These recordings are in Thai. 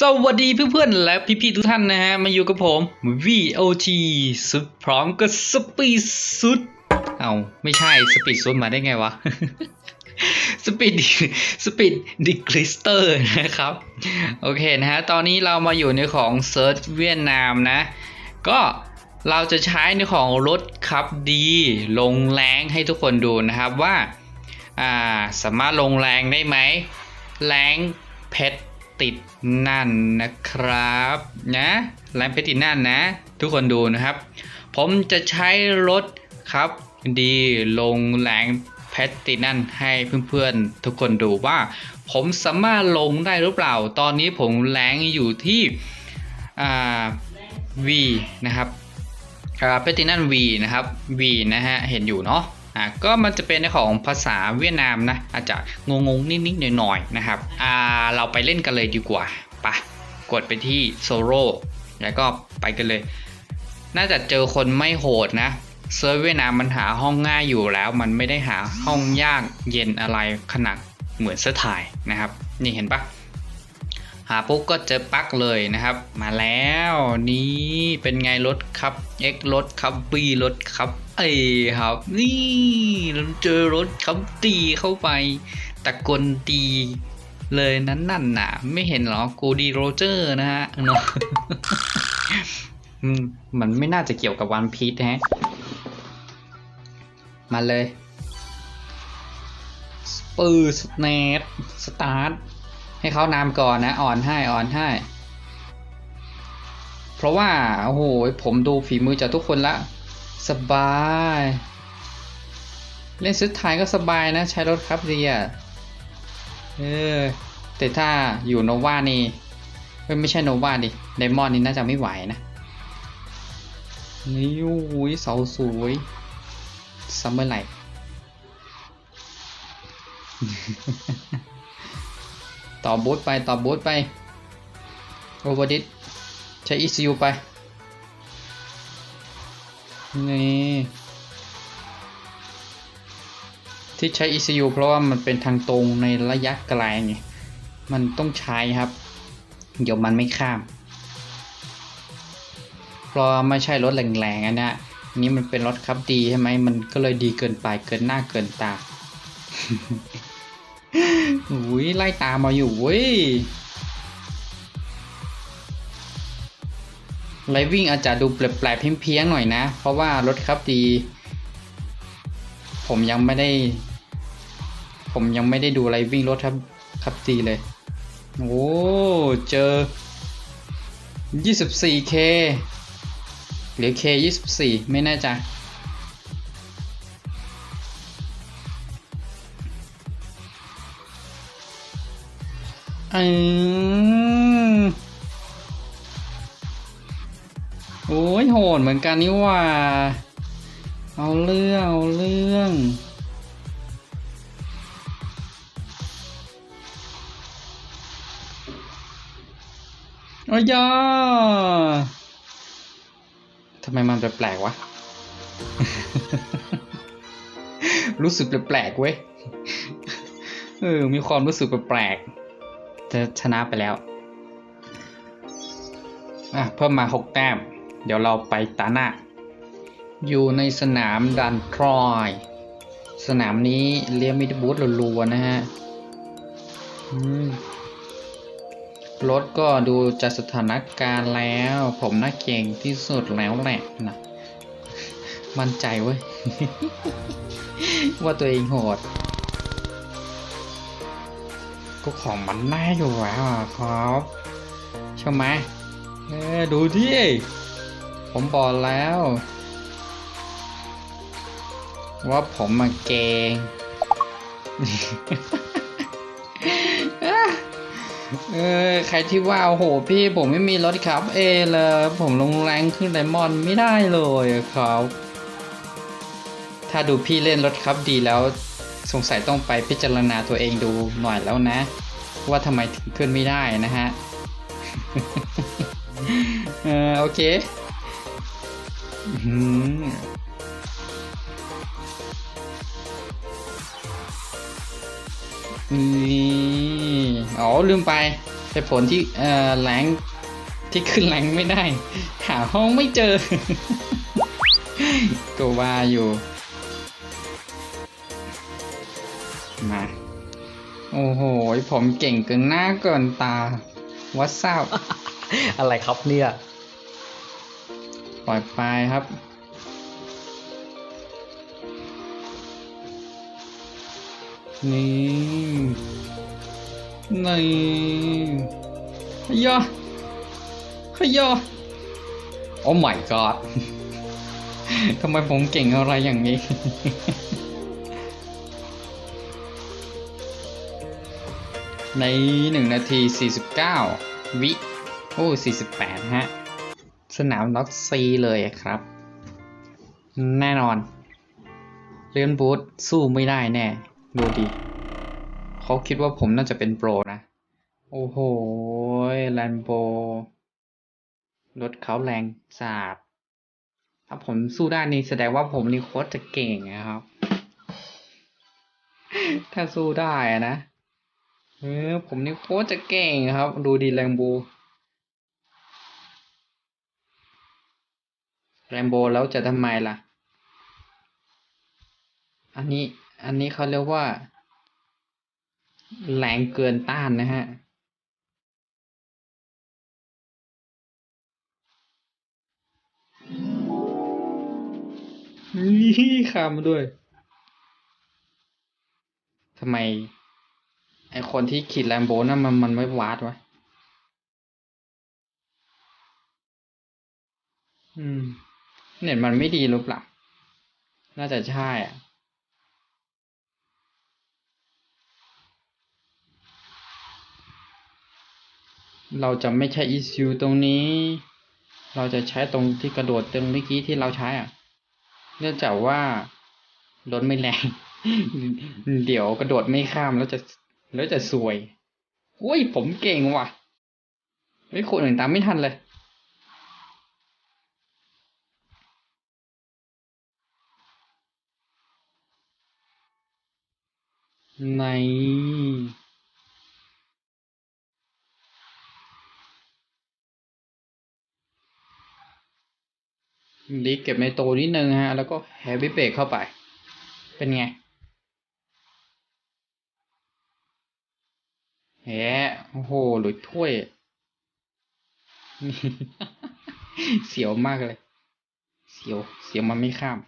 สวัสดีเพื่อนๆ และพี่ๆ ทุกท่านนะฮะ มาอยู่กับผม VOT สุดพร้อมกับสปีดสุด เอาไม่ใช่สปีดสุดมาได้ไงวะ สปีดสปีดดิกริสเตอร์นะครับ โอเคนะฮะ ตอนนี้เรามาอยู่ในของเซิร์ชเวียดนามนะ ก็เราจะใช้ในของรถขับดี ลงแรงให้ทุกคนดูนะครับว่า อ่า สามารถลงแรงได้ไหมแรงเพชร ติดนั่นนะครับนะแรงเพชรติดนั่นนะ ทุกคนดูนะครับ ผมจะใช้รถครับ ดีลงแรงเพชรติดนั่นให้เพื่อนๆ ทุกคนดูว่า ผมสามารถลงได้หรือเปล่า ตอนนี้ผมแรงอยู่ที่อ่า V นะครับอ่าเพตินั่น V นะครับ V นะฮะ เห็นอยู่เนาะ อ่าก็มันจะเป็นในของภาษาเวียดนามนะอาจจะงงงๆนิดๆหน่อยๆนะครับอ่าเราไปเล่นกันเลยดีกว่าปะกดไปที่โซโล่แล้วก็ไปกันเลย น่าจะเจอคนไม่โหดนะเซิร์ฟเวียดนามมันหาห้องง่ายอยู่แล้ว มันไม่ได้หาห้องยากเย็นอะไรขนาดเหมือนเสื้อถ่ายนะครับ นี่เห็นปะหาปุ๊บก็เจอปักเลยนะครับ มาแล้วนี่เป็นไงรถครับ X รถครับ B รถครับ เอยครับ นี่เราเจอรถครับตีเข้าไปตะกลตีเลยนั้นนั่นน่ะ ไม่เห็นหรอกูดีโรเจอร์นะฮะเนาะมันไม่น่าจะเกี่ยวกับวันพีชฮะ มาเลยสปือสแนตสตาร์ทให้เขานำก่อนนะ อ่อนให้อ่อนให้ เพราะว่า โอ้โห ผมดูฝีมือจากทุกคนละ สบาย เล่นซื้อไทยก็สบายนะ ใช้รถครับเดีอะเออ แต่ถ้าอยู่โนวานี่เอ้ยไม่ใช่โนวาดิไดมอนด์นี่น่าจะไม่ไหวนะ นี่โอ้ยเสาสวยซัมเมอร์ไลท์ต่อบูทไปต่อบูทไป โอเวอร์ดิสใช้ ECU ไป นี่ที่ใช้ ECU เพราะว่ามันเป็นทางตรงในระยะไกลไงมันต้องใช้ครับ เดี๋ยวมันไม่ข้าม เพราะไม่ใช่รถแรงๆอันนี้ยอันนี้มันเป็นรถขับดีใช่ไหมมันก็เลยดีเกินไปเกินหน้าเกินตาอุ้ยไล่ตามมาอยู่เว้ย ไลวิ่งอาจจะดูแปลกๆเพี้ยนๆหน่อยนะ เพราะว่ารถครับดี ผมยังไม่ได้ ผมยังไม่ได้ดูไลวิ่งรถครับครับดีเลย โอ้เจอ 24K หรือ K 24 ไม่แน่ใจอืม อ้ยโหดเหมือนกันนี่ว่า เอาเรื่องเอาเรื่องโอ้ยยาทำไมมันแปลกๆวะ รู้สึกแปลกๆเว้ย เออ มีความรู้สึกแปลกๆจะชนะไปแล้ว อะ เพิ่มมาหกแต้ม เดี๋ยวเราไปตาหน้า อยู่ในสนามดันทรอย สนามนี้เลี้ยงมิดบูธรัวๆนะฮะรถก็ดูจากสถานการณ์แล้ว ผมน่าเก่งที่สุดแล้วแหละนะมั่นใจเว้ย ว่าตัวเองโหด ก็ของมันน่าอยู่แล้วครับใช่ไหมเออดูดิ ผมบอกแล้ว ว่าผมมาเกงเออใครที่ว่าโอ้โหพี่ผมไม่มีรถครับ เอเลยผมลงแรงขึ้นไดมอนด์ไม่ได้เลยครับ ถ้าดูพี่เล่นรถครับดีแล้วสงสัยต้องไปพิจารณาตัวเองดูหน่อยแล้วนะ ว่าทำไมถึงขึ้นไม่ได้นะฮะ เออโอเค อื้อหือนี่อ๋อลืมไปเหตุผลที่เอ่อแรงที่ขึ้นแรงไม่ได้ หาห้องไม่เจอ ก็ว่าอยู่ มา โอ้โห ผมเก่งเกินหน้าเกินตาวัดทราบอะไรครับเนี่ย ปล่อยไปครับ นี่นี่ขยอขยอโอ้ my god ทำไมผมเก่งอะไรอย่างนี้ ในหนึ่งนาที 49 วิ โอ้ 48 ฮะ สนามล็อกซีเลยครับ แน่นอน เลื่อนบูทสู้ไม่ได้แน่ ดูดิเขาคิดว่าผมน่าจะเป็นโปรนะ โอ้โหแลนโบรถเขาแรงสาดถ้าผมสู้ได้นี่แสดงว่าผมนี่โคตรจะเก่งนะครับ ถ้าสู้ได้นะเออผมนี่โคตรจะเก่งครับ ดูดีแลมโบ แรมโบแล้วจะทำไมล่ะ อันนี้อันนี้เขาเรียกว่า แรงเกินต้านนะฮะ นี่ข้ามมาด้วยทำไม ไอคนที่ขี่แรมโบนั่นมันมันไม่วาดวะ อืม เน็ตมันไม่ดีหรือเปล่า น่าจะใช่อะเราจะไม่ใช้ ECU ตรงนี้ เราจะใช้ตรงที่กระโดดตรงเมื่อกี้ที่เราใช้อะ เนื่องจากว่ารถไม่แรง เดี๋ยวกระโดดไม่ข้ามแล้วจะแล้วจะซวย อุ้ยผมเก่งว่ะ ไม่คนอื่นตามไม่ทันเลย ใน ลิกเก็บในโตนิดนึงฮะ แล้วก็แฮร์บี้เบรกเข้าไป เป็นไงแหมโอ้โห หลุดถ้วย เสียวมากเลย เสียว เสียวมันไม่ข้าม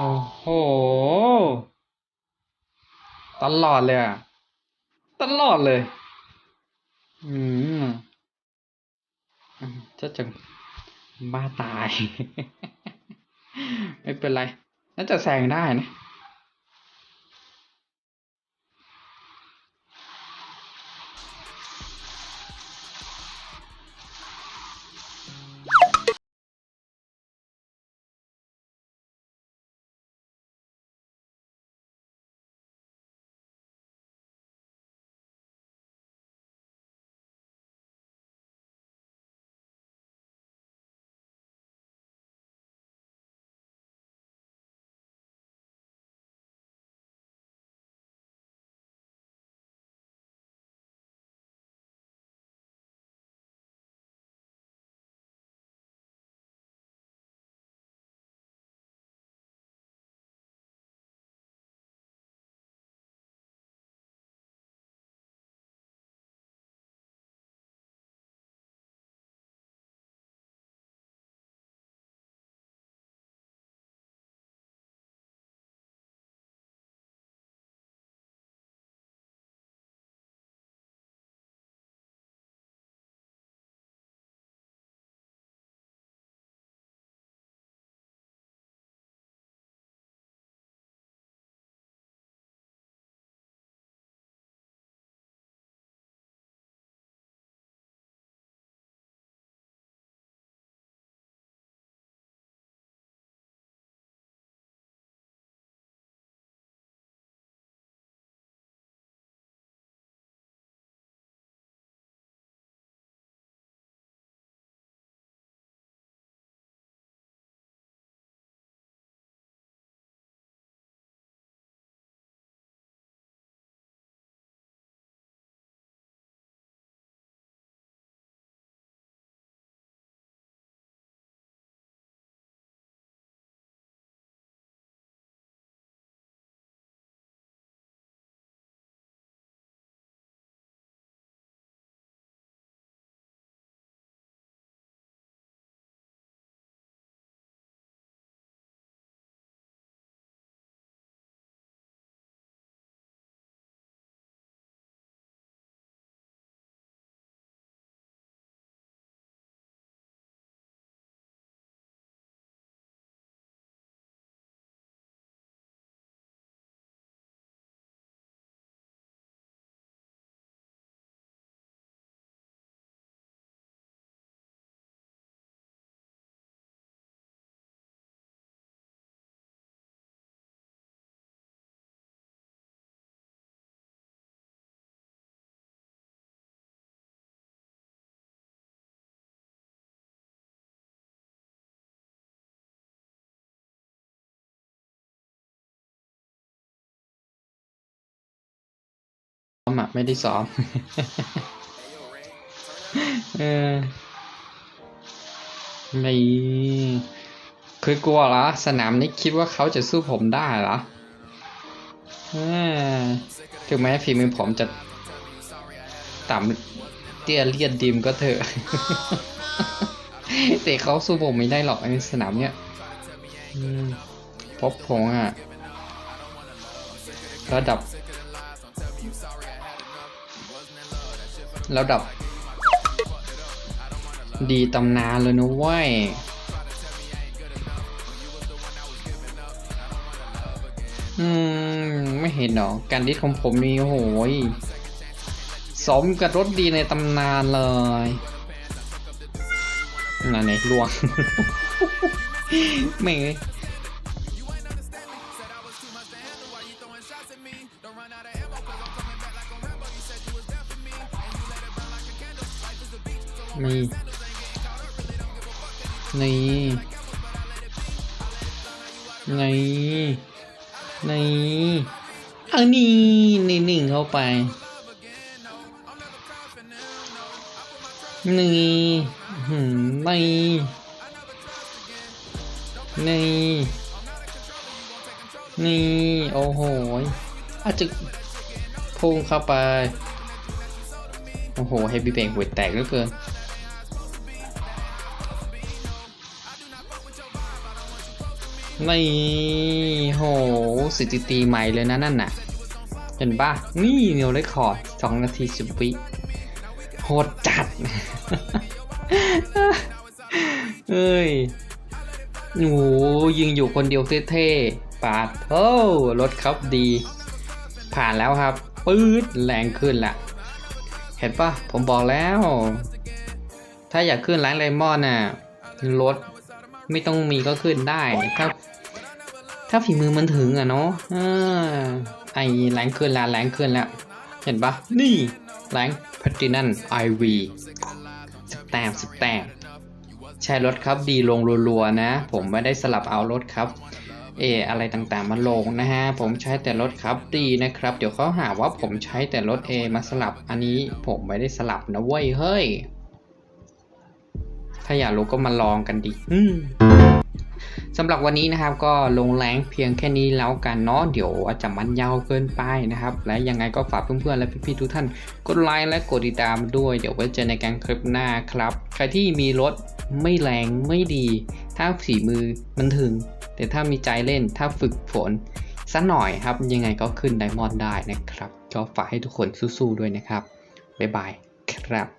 โอ้โห ตลอดเลยอะ ตลอดเลย อืมจะจะบ้าตาย ไม่เป็นไร น่าจะแซงได้นะ อะ ไม่ได้ซ้อม เออไม่เคยกลัวเหรอ สนามนี้คิดว่าเขาจะสู้ผมได้เหรอเออถึงแม้ฝีมือผมจะต่ำเตี้ยเลียดดิมก็เถอะ แต่เขาสู้ผมไม่ได้หรอกในสนามเนี้ยพบผมอะระดับ ระดับ ดีตำนานเลยนะเว้ยอืม ไม่เห็นหรอการดิสของผมนี่โอ้โหยสมกับรถดีในตำนานเลยนั่นไงลวง ไม่ นี่นี่นี่นี่เอานี่นี่นิ่งเข้าไปนี่หืมนี่นี่นี่โอ้โหอาจจะพุ่งเข้าไป โอ้โหเฮฟวี่เบงหัวแตกเหลือเกิน นี่โหสถิติใหม่เลยนะนั่นน่ะ เห็นปะนี่เนียวเลคคอร์ดสองนาทีสิบวิโหดจัด เอ้ยโอ้ยิงอยู่คนเดียวเท่ๆ ปาดโอ้รถครับดี ผ่านแล้วครับ ปื๊ดแรงขึ้นละเห็นปะผมบอกแล้ว ถ้าอยากขึ้นร้านไลมอนน่ะรถไม่ต้องมีก็ขึ้นได้ ถ้า ถ้าฝีมือมันถึงอะเนาะไอแรงขึ้นแล้วแรงขึ้นแล้วเห็นปะนี่แรงแพตินันไอวีสแตมสแตมใช้รถครับดีลงรัวๆนะ ผมไม่ได้สลับเอารถครับเอออะไรต่างๆมาลงนะฮะ ผมใช้แต่รถครับดีนะครับ เดี๋ยวเขาหาว่าผมใช้แต่รถ A มาสลับอันนี้ผมไม่ได้สลับนะเว้ยเฮ้ย ถ้าอยากรู้ก็มาลองกันดิ อืม สำหรับวันนี้นะครับก็ลงแรงเพียงแค่นี้แล้วกันเนาะเดี๋ยวอาจจะมันยาวเกินไปนะครับ และยังไงก็ฝากเพื่อนๆและพี่ๆทุกท่านกดไลค์และกดติดตามด้วย เดี๋ยวไว้เจอในการคลิปหน้าครับ ใครที่มีรถไม่แรงไม่ดี ถ้าฝีมือมันถึง แต่ถ้ามีใจเล่นถ้าฝึกฝนสักหน่อยครับ ยังไงก็ขึ้นไดมอนด์ได้นะครับ ก็ฝากให้ทุกคนสู้ๆด้วยนะครับ บ๊ายบายครับ